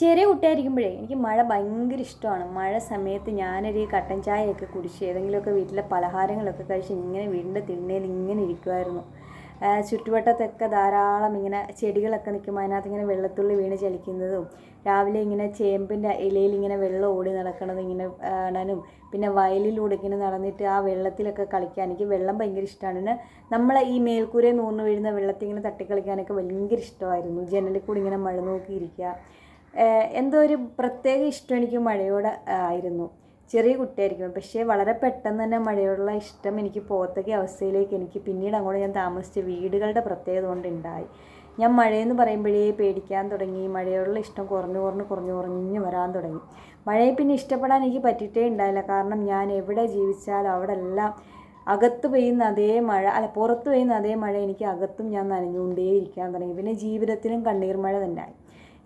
ചെറിയ കുട്ടിയായിരിക്കുമ്പോഴേ എനിക്ക് മഴ ഭയങ്കര ഇഷ്ടമാണ്. മഴ സമയത്ത് ഞാനൊരു കട്ടൻ ചായയൊക്കെ കുടിച്ച് ഏതെങ്കിലുമൊക്കെ വീട്ടിലെ പലഹാരങ്ങളൊക്കെ കഴിച്ച് ഇങ്ങനെ വീടിന്റെ തിണ്ണയിൽ ഇങ്ങനെ ഇരിക്കുമായിരുന്നു ചുറ്റുവട്ടത്തൊക്കെ ധാരാളം ഇങ്ങനെ ചെടികളൊക്കെ നിൽക്കുമ്പോൾ അതിനകത്ത് ഇങ്ങനെ വെള്ളത്തുള്ളി വീണ് ചലിക്കുന്നതും രാവിലെ ഇങ്ങനെ ചേമ്പിന്റെ ഇലയിൽ ഇങ്ങനെ വെള്ളം ഓടി നടക്കണത് ഇങ്ങനെ കാണാനും പിന്നെ വയലിലൂടെ ഇങ്ങനെ നടന്നിട്ട് ആ വെള്ളത്തിലൊക്കെ കളിക്കാൻ എനിക്ക് വെള്ളം ഭയങ്കര ഇഷ്ടമാണ്. പിന്നെ നമ്മളെ ഈ മേൽക്കൂരയിൽ നൂർന്ന് വീഴുന്ന വെള്ളത്തിൽ ഇങ്ങനെ തട്ടിക്കളിക്കാനൊക്കെ ഭയങ്കര ഇഷ്ടമായിരുന്നു. ജനലിൽ കൂടി ഇങ്ങനെ മഴ നോക്കിയിരിക്കുക. എന്തോ ഒരു പ്രത്യേക ഇഷ്ടം എനിക്ക് മഴയോട് ആയിരുന്നു. ചെറിയ കുട്ടിയായിരിക്കും. പക്ഷേ വളരെ പെട്ടെന്ന് തന്നെ മഴയോടുള്ള ഇഷ്ടം എനിക്ക് പോകത്തക്ക അവസ്ഥയിലേക്ക് എനിക്ക് പിന്നീട് അങ്ങോട്ട് ഞാൻ താമസിച്ച വീടുകളുടെ പ്രത്യേകത കൊണ്ട് ഉണ്ടായി. ഞാൻ മഴയെന്ന് പറയുമ്പോഴേ പേടിക്കാൻ തുടങ്ങി മഴയോടുള്ള ഇഷ്ടം കുറഞ്ഞു കുറഞ്ഞു കുറഞ്ഞു കുറഞ്ഞു വരാൻ തുടങ്ങി. മഴയെ പിന്നെ ഇഷ്ടപ്പെടാൻ എനിക്ക് പറ്റിയിട്ടേ ഉണ്ടായില്ല. കാരണം ഞാൻ എവിടെ ജീവിച്ചാലും അവിടെ എല്ലാം അകത്ത് പെയ്യുന്ന അതേ മഴ അല്ല പുറത്ത് പെയ്യുന്ന അതേ മഴ എനിക്ക് അകത്തും ഞാൻ നനഞ്ഞുകൊണ്ടേ ഇരിക്കാൻ തുടങ്ങി. പിന്നെ ജീവിതത്തിലും കണ്ണീർ മഴ തന്നെയായി.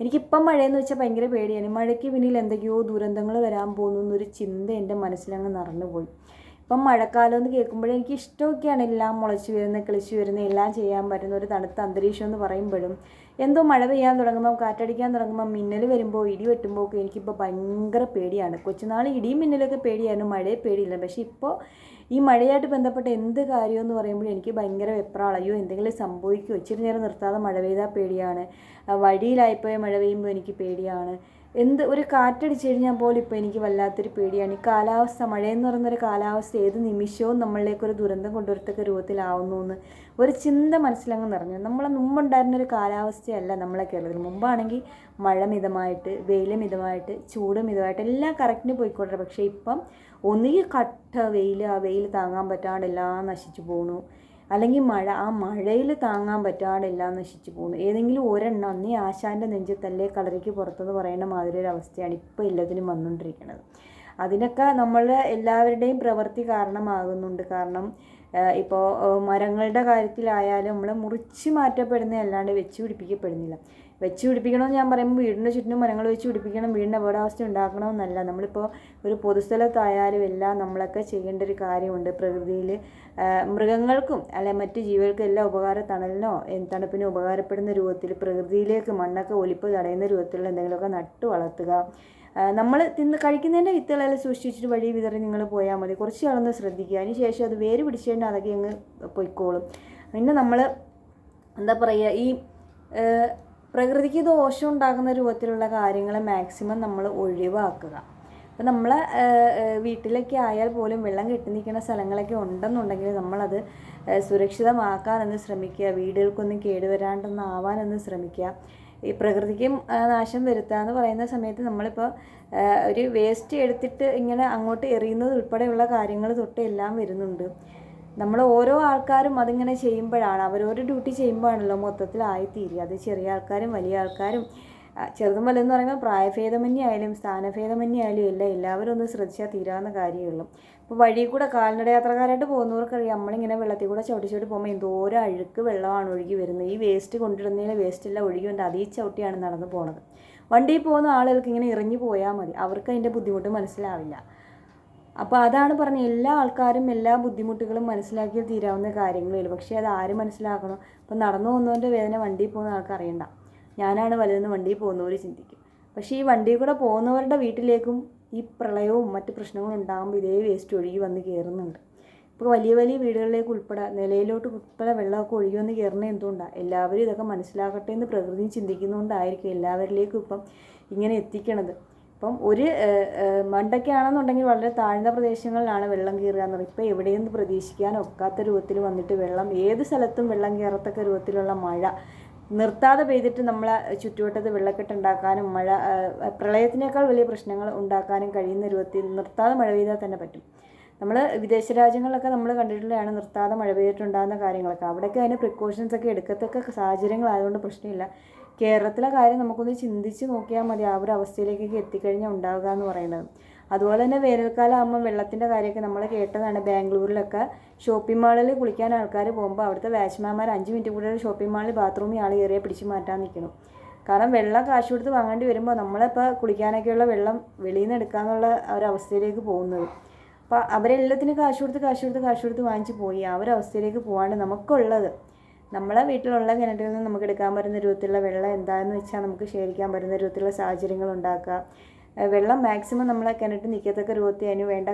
എനിക്കിപ്പം മഴയെന്ന് വെച്ചാൽ ഭയങ്കര പേടിയാണ്. മഴയ്ക്ക് പിന്നിൽ എന്തൊക്കെയോ ദുരന്തങ്ങൾ വരാൻ പോകുന്നു എന്നൊരു ചിന്ത എന്റെ മനസ്സിലങ്ങ് നിറഞ്ഞുപോയി. ഇപ്പം മഴക്കാലം എന്ന് കേൾക്കുമ്പോഴേ എനിക്ക് ഇഷ്ടമൊക്കെയാണ് എല്ലാം മുളച്ച് വരുന്ന കിളിച്ച് വരുന്ന എല്ലാം ചെയ്യാൻ പറ്റുന്ന ഒരു തണുത്ത അന്തരീക്ഷം എന്ന് പറയുമ്പോഴും എന്തോ മഴ പെയ്യാൻ തുടങ്ങുമ്പോൾ കാറ്റടിക്കാൻ തുടങ്ങുമ്പോൾ മിന്നൽ വരുമ്പോൾ ഇടി വെട്ടുമ്പോൾ ഒക്കെ എനിക്കിപ്പോൾ ഭയങ്കര പേടിയാണ്. കൊച്ചുനാൾ ഇടിയും മിന്നലൊക്കെ പേടിയായിരുന്നു മഴയെ പേടിയില്ല. പക്ഷേ ഇപ്പോൾ ഈ മഴയായിട്ട് ബന്ധപ്പെട്ട എന്ത് കാര്യം എന്ന് പറയുമ്പോൾ എനിക്ക് ഭയങ്കര വെപ്രാളം. അയ്യോ എന്തെങ്കിലും സംഭവിക്കുമോ ഇച്ചിരി നേരം നിർത്താതെ മഴ പെയ്താൽ പേടിയാണ്. വഴിയിലായിപ്പോയ മഴ പെയ്യുമ്പോൾ എനിക്ക് പേടിയാണ്. എന്ത് ഒരു കാറ്റടിച്ച് കഴിഞ്ഞാൽ പോലും ഇപ്പോൾ എനിക്ക് വല്ലാത്തൊരു പേടിയാണ്. ഈ കാലാവസ്ഥ മഴയെന്ന് പറയുന്നൊരു കാലാവസ്ഥ ഏത് നിമിഷവും നമ്മളിലേക്കൊരു ദുരന്തം കൊണ്ടുവരത്തക്ക രൂപത്തിലാവുന്നു എന്ന് ഒരു ചിന്ത മനസ്സിലങ്ങ് നിറഞ്ഞു. നമ്മളെ മുമ്പുണ്ടായിരുന്ന ഒരു കാലാവസ്ഥയല്ല നമ്മളെ കേരളത്തിൽ. മുമ്പാണെങ്കിൽ മഴ മിതമായിട്ട് വെയിൽ മിതമായിട്ട് ചൂട് മിതമായിട്ട് എല്ലാം കറക്റ്റിന് പോയിക്കൊണ്ടിരുന്നത് പക്ഷേ ഇപ്പം ഒന്നുകിൽ കട്ട വെയിൽ ആ വെയിൽ താങ്ങാൻ പറ്റാണ്ട് എല്ലാം നശിച്ചു പോണു. അല്ലെങ്കിൽ മഴ ആ മഴയിൽ താങ്ങാൻ പറ്റാണ്ട് നശിച്ചു പോകുന്നു. ഏതെങ്കിലും ഒരെണ്ണം അന്നേ ആശാന്റെ നെഞ്ചത്തല്ലേ കളരിക്ക് പുറത്തെന്ന് പറയുന്ന മാതിരി ഒരു അവസ്ഥയാണ് ഇപ്പോൾ എല്ലാത്തിനും വന്നുകൊണ്ടിരിക്കുന്നത്. അതിനൊക്കെ നമ്മൾ എല്ലാവരുടെയും പ്രവൃത്തി കാരണമാകുന്നുണ്ട്. കാരണം ഇപ്പോൾ മരങ്ങളുടെ കാര്യത്തിലായാലും നമ്മൾ മുറിച്ച് മാറ്റപ്പെടുന്ന അല്ലാണ്ട് വെച്ച് പിടിപ്പിക്കപ്പെടുന്നില്ല. വെച്ച് പിടിപ്പിക്കണമെന്ന് ഞാൻ പറയുമ്പോൾ വീടിന്റെ ചുറ്റിനും മരങ്ങൾ വെച്ച് പിടിപ്പിക്കണം വീടിന്റെ അപകടാവസ്ഥ ഉണ്ടാക്കണമെന്നല്ല. നമ്മളിപ്പോൾ ഒരു പൊതുസ്ഥലത്തായാലും എല്ലാം നമ്മളൊക്കെ ചെയ്യേണ്ട ഒരു കാര്യമുണ്ട്. പ്രകൃതിയിൽ മൃഗങ്ങൾക്കും അല്ലെ മറ്റ് ജീവികൾക്കും എല്ലാം ഉപകാര തണലിനോ തണുപ്പിനോ ഉപകാരപ്പെടുന്ന രൂപത്തിൽ പ്രകൃതിയിലേക്ക് മണ്ണൊക്കെ ഒലിപ്പ് തടയുന്ന രൂപത്തിലുള്ള എന്തെങ്കിലുമൊക്കെ നട്ട് വളർത്തുക. നമ്മൾ തിന്ന് കഴിക്കുന്നതിന്റെ വിത്തുകളെല്ലാം സൂക്ഷിച്ചിട്ട് വഴി വിതറി നിങ്ങൾ പോയാൽ മതി. കുറച്ച് കാലൊന്ന് ശ്രദ്ധിക്കുക. അതിന് ശേഷം അത് വേര് പിടിച്ചു കഴിഞ്ഞാൽ അതൊക്കെ അങ്ങ് പൊയ്ക്കോളും. പിന്നെ നമ്മൾ എന്താ പറയുക ഈ പ്രകൃതിക്ക് ദോഷം ഉണ്ടാകുന്ന രൂപത്തിലുള്ള കാര്യങ്ങൾ മാക്സിമം നമ്മൾ ഒഴിവാക്കുക. ഇപ്പം നമ്മൾ വീട്ടിലൊക്കെ ആയാൽ പോലും വെള്ളം കെട്ടി നിൽക്കുന്ന സ്ഥലങ്ങളൊക്കെ ഉണ്ടെന്നുണ്ടെങ്കിൽ നമ്മളത് സുരക്ഷിതമാക്കാനൊന്ന് ശ്രമിക്കുക. വീടുകൾക്കൊന്നും കേടുവരാണ്ടൊന്നും ആവാനൊന്ന് ശ്രമിക്കുക. ഈ പ്രകൃതിക്കും നാശം വരുത്തുക എന്ന് പറയുന്ന സമയത്ത് നമ്മളിപ്പോൾ ഒരു വേസ്റ്റ് എടുത്തിട്ട് ഇങ്ങനെ അങ്ങോട്ട് എറിയുന്നത് ഉൾപ്പെടെയുള്ള കാര്യങ്ങൾ തൊട്ട് എല്ലാം വരുന്നുണ്ട്. നമ്മൾ ഓരോ ആൾക്കാരും അതിങ്ങനെ ചെയ്യുമ്പോഴാണ്. അവരോരോ ഡ്യൂട്ടി ചെയ്യുമ്പോഴാണല്ലോ മൊത്തത്തിലായിത്തീരുക അത് ചെറിയ ആൾക്കാരും വലിയ ആൾക്കാരും ചെറുതും വലുതെന്ന് പറയുമ്പോൾ പ്രായഭേദമന്യേ ആയാലും സ്ഥാനഭേദമന്യേ ആയാലും എല്ലാം എല്ലാവരും ഒന്ന് ശ്രദ്ധിച്ചാൽ തീരാവുന്ന കാര്യമുള്ളൂ ഇപ്പോൾ വഴി കൂടെ കാൽനട യാത്രക്കാരായിട്ട് പോകുന്നവർക്കറിയാം. നമ്മളിങ്ങനെ വെള്ളത്തിൽ കൂടെ ചവിട്ടി ചവിട്ടി പോകുമ്പോൾ എന്തോരം അഴുക്ക് വെള്ളമാണ് ഒഴുകി വരുന്നത്. ഈ വേസ്റ്റ് കൊണ്ടിടുന്നതിന് വേസ്റ്റ് എല്ലാം ഒഴുകി കൊണ്ട് അതീ ചവിട്ടിയാണ് നടന്നു പോണത്. വണ്ടിയിൽ പോകുന്ന ആളുകൾക്ക് ഇങ്ങനെ ഇറങ്ങി പോയാൽ മതി. അവർക്ക് അതിന്റെ ബുദ്ധിമുട്ട് മനസ്സിലാവില്ല. അപ്പോൾ അതാണ് പറഞ്ഞത് എല്ലാ ആൾക്കാരും എല്ലാ ബുദ്ധിമുട്ടുകളും മനസ്സിലാക്കി തീരാവുന്ന കാര്യങ്ങളേ ഉള്ളൂ. പക്ഷേ അത് ആര് മനസ്സിലാക്കണം? ഇപ്പം നടന്നു പോകുന്നവന്റെ വേദന വണ്ടിയിൽ പോകുന്ന ആൾക്ക് അറിയണ്ട. ഞാനാണ് വലുതെന്ന് വണ്ടിയിൽ പോകുന്നവർ ചിന്തിക്കും. പക്ഷേ ഈ വണ്ടിയിൽ കൂടെ പോകുന്നവരുടെ വീട്ടിലേക്കും ഈ പ്രളയവും മറ്റ് പ്രശ്നങ്ങളും ഉണ്ടാകുമ്പോൾ ഇതേ വേസ്റ്റ് ഒഴുകി വന്ന് കയറുന്നുണ്ട് ഇപ്പോൾ വലിയ വലിയ വീടുകളിലേക്ക് ഉൾപ്പെടെ നിലയിലോട്ട് ഉൾപ്പെടെ വെള്ളമൊക്കെ ഒഴുകി വന്ന് കയറുന്നത് എന്തുകൊണ്ടാണ് എല്ലാവരും ഇതൊക്കെ മനസ്സിലാക്കട്ടെ എന്ന് പ്രകൃതി ചിന്തിക്കുന്നതുകൊണ്ടായിരിക്കും എല്ലാവരിലേക്കും ഇപ്പം ഇങ്ങനെ എത്തിക്കണത്. ഇപ്പം ഒരു മണ്ടക്കാണെന്നുണ്ടെങ്കിൽ വളരെ താഴ്ന്ന പ്രദേശങ്ങളിലാണ് വെള്ളം കയറുക എന്ന് പറയുന്നത് ഇപ്പോൾ എവിടെയെന്ന് പ്രതീക്ഷിക്കാൻ ഒക്കാത്ത രൂപത്തിൽ വന്നിട്ട് വെള്ളം ഏത് സ്ഥലത്തും വെള്ളം കയറത്തക്ക രൂപത്തിലുള്ള മഴ നിർത്താതെ പെയ്തിട്ട് നമ്മളെ ചുറ്റുവട്ടത്ത് വെള്ളക്കെട്ട് ഉണ്ടാക്കാനും മഴ പ്രളയത്തിനേക്കാൾ വലിയ പ്രശ്നങ്ങൾ ഉണ്ടാക്കാനും കഴിയുന്ന രൂപത്തിൽ നിർത്താതെ മഴ പെയ്താൽ തന്നെ പറ്റും. നമ്മൾ വിദേശ രാജ്യങ്ങളിലൊക്കെ നമ്മൾ കണ്ടിട്ടുള്ളതാണ് നിർത്താതെ മഴ പെയ്തിട്ടുണ്ടാകുന്ന കാര്യങ്ങളൊക്കെ. അവിടെയൊക്കെ അതിന് പ്രിക്കോഷൻസ് ഒക്കെ എടുക്കത്തക്ക സാഹചര്യങ്ങളായതുകൊണ്ട് പ്രശ്നമില്ല. കേരളത്തിലെ കാര്യം നമുക്കൊന്ന് ചിന്തിച്ച് നോക്കിയാൽ മതി. ആ ഒരു അവസ്ഥയിലേക്കൊക്കെ എത്തിക്കഴിഞ്ഞാൽ ഉണ്ടാവുക എന്ന് പറയുന്നത്. അതുപോലെ തന്നെ വേനൽക്കാലം ആകുമ്പോൾ വെള്ളത്തിന്റെ കാര്യമൊക്കെ നമ്മൾ കേട്ടതാണ്. ബാംഗ്ലൂരിലൊക്കെ ഷോപ്പിംഗ് മാളിൽ കുളിക്കാൻ ആൾക്കാർ പോകുമ്പോൾ അവിടുത്തെ വാച്ച്മാൻമാർ അഞ്ച് മിനിറ്റ് കൂടെ ഷോപ്പിംഗ് മാളിൽ ബാത്റൂമിൽ ആൾ കയറിയാൽ പിടിച്ച് മാറ്റാൻ നിൽക്കണം കാരണം വെള്ളം കാശ് കൊടുത്ത് വാങ്ങേണ്ടി വരുമ്പോൾ നമ്മളിപ്പോൾ കുളിക്കാനൊക്കെയുള്ള വെള്ളം വെളിയിൽ നിന്ന് എടുക്കാന്നുള്ള ഒരവസ്ഥയിലേക്ക് പോകുന്നത്. അപ്പോൾ അവരെല്ലാത്തിനും കാശ് കൊടുത്ത് കാശ് കൊടുത്ത് കാശ് കൊടുത്ത് വാങ്ങിച്ച് പോയി. ആ ഒരു അവസ്ഥയിലേക്ക് പോകാണ്ട് നമുക്കുള്ളത്. നമ്മളെ വീട്ടിലുള്ള കിണറ്റിൽ നിന്ന് നമുക്ക് എടുക്കാൻ പറ്റുന്ന രൂപത്തിലുള്ള വെള്ളം എന്താണെന്ന് വെച്ചാൽ നമുക്ക് ശേഖരിക്കാൻ പറ്റുന്ന രൂപത്തിലുള്ള സാഹചര്യങ്ങൾ ഉണ്ടാക്കുക വെള്ളം മാക്സിമം നമ്മളെ കിണറ്റിൽ നിൽക്കത്തക്ക രൂപത്തിൽ അതിന് വേണ്ട